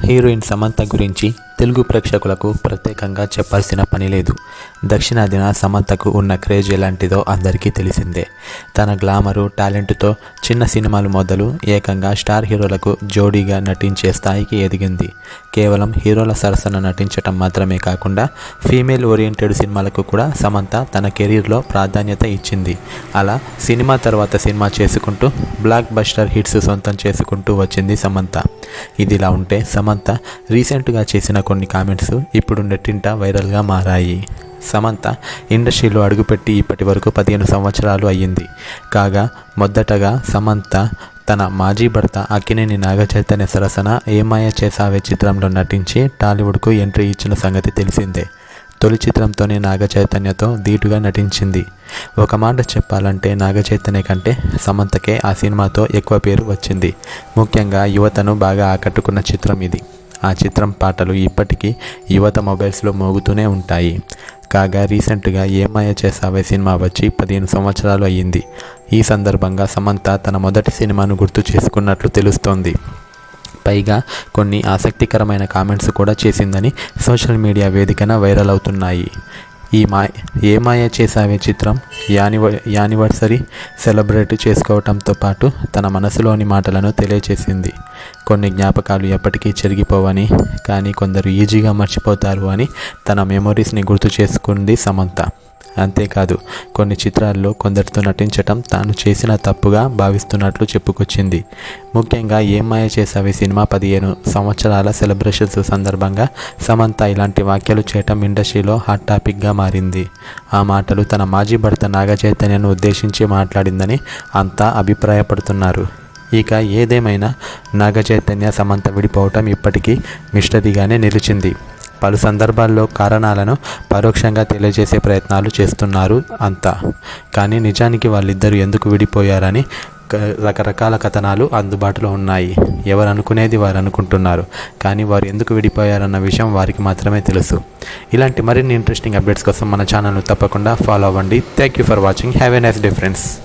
Heroine Samantha గురించి తెలుగు ప్రేక్షకులకు ప్రత్యేకంగా చెప్పాల్సిన పని లేదు. దక్షిణాదిన సమంతకు ఉన్న క్రేజ్ ఎలాంటిదో అందరికీ తెలిసిందే. తన గ్లామరు టాలెంట్తో చిన్న సినిమాలు మొదలు ఏకంగా స్టార్ హీరోలకు జోడీగా నటించే స్థాయికి ఎదిగింది. కేవలం హీరోల సరసన నటించటం మాత్రమే కాకుండా ఫీమేల్ ఓరియంటెడ్ సినిమాలకు కూడా సమంత తన కెరీర్లో ప్రాధాన్యత ఇచ్చింది. అలా సినిమా తర్వాత సినిమా చేసుకుంటూ బ్లాక్ బస్టర్ హిట్స్ సొంతం చేసుకుంటూ వచ్చింది సమంత. ఇదిలా ఉంటే సమంత రీసెంట్గా చేసిన కొన్ని కామెంట్స్ ఇప్పుడు నెట్టింట వైరల్గా మారాయి. సమంత ఇండస్ట్రీలో అడుగుపెట్టి ఇప్పటి వరకు పదిహేను సంవత్సరాలు అయ్యింది. కాగా మొదటగా సమంత తన మాజీ భర్త అక్కినేని నాగచైతన్య సరసన ఏమాయ చేసావే చిత్రంలో నటించి టాలీవుడ్కు ఎంట్రీ ఇచ్చిన సంగతి తెలిసిందే. తొలి చిత్రంతోనే నాగ చైతన్యతో ధీటుగా నటించింది. ఒక మాట చెప్పాలంటే నాగ చైతన్య కంటే సమంతకే ఆ సినిమాతో ఎక్కువ పేరు వచ్చింది. ముఖ్యంగా యువతను బాగా ఆకట్టుకున్న చిత్రం ఇది. ఆ చిత్రం పాటలు ఇప్పటికీ యువత మొబైల్స్లో మోగుతూనే ఉంటాయి. కాగా రీసెంట్గా ఏమాయ చేసావే సినిమా వచ్చి పదిహేను సంవత్సరాలు అయ్యింది. ఈ సందర్భంగా సమంత తన మొదటి సినిమాను గుర్తు చేసుకున్నట్లు తెలుస్తోంది. పైగా కొన్ని ఆసక్తికరమైన కామెంట్స్ కూడా చేసిందని సోషల్ మీడియా వేదికన వైరల్ అవుతున్నాయి. ఈ మా ఏ మాయ చేసావే చిత్రం? యానివ యానివర్సరీ సెలబ్రేట్ చేసుకోవటంతో పాటు తన మనసులోని మాటలను తెలియచేసింది. కొన్ని జ్ఞాపకాలు ఎప్పటికీ చెరిగిపోవని కానీ కొందరు ఈజీగా మర్చిపోతారు అని తన మెమొరీస్ని గుర్తు చేసుకుంది సమంత. అంతేకాదు కొన్ని చిత్రాల్లో కొందరితో నటించటం తాను చేసిన తప్పుగా భావిస్తున్నట్లు చెప్పుకొచ్చింది. ముఖ్యంగా ఏం మాయ చేసావి సినిమా పదిహేను సంవత్సరాల సెలబ్రేషన్స్ సందర్భంగా సమంత ఇలాంటి వ్యాఖ్యలు చేయటం ఇండస్ట్రీలో హాట్ టాపిక్గా మారింది. ఆ మాటలు తన మాజీ భర్త నాగచైతన్యను ఉద్దేశించి మాట్లాడిందని అంతా అభిప్రాయపడుతున్నారు. ఇక ఏదేమైనా నాగచైతన్య సమంత విడిపోవటం ఇప్పటికీ మిస్టరీగానే నిలిచింది. పలు సందర్భాల్లో కారణాలను పరోక్షంగా తెలియజేసే ప్రయత్నాలు చేస్తున్నారు అంతా. కానీ నిజానికి వాళ్ళిద్దరూ ఎందుకు విడిపోయారని రకరకాల కథనాలు అందుబాటులో ఉన్నాయి. ఎవరు అనుకునేది వారు అనుకుంటున్నారు. కానీ వారు ఎందుకు విడిపోయారన్న విషయం వారికి మాత్రమే తెలుసు. ఇలాంటి మరిన్ని ఇంట్రెస్టింగ్ అప్డేట్స్ కోసం మన ఛానల్ను తప్పకుండా ఫాలో అవ్వండి. Thank you for watching have a nice day friends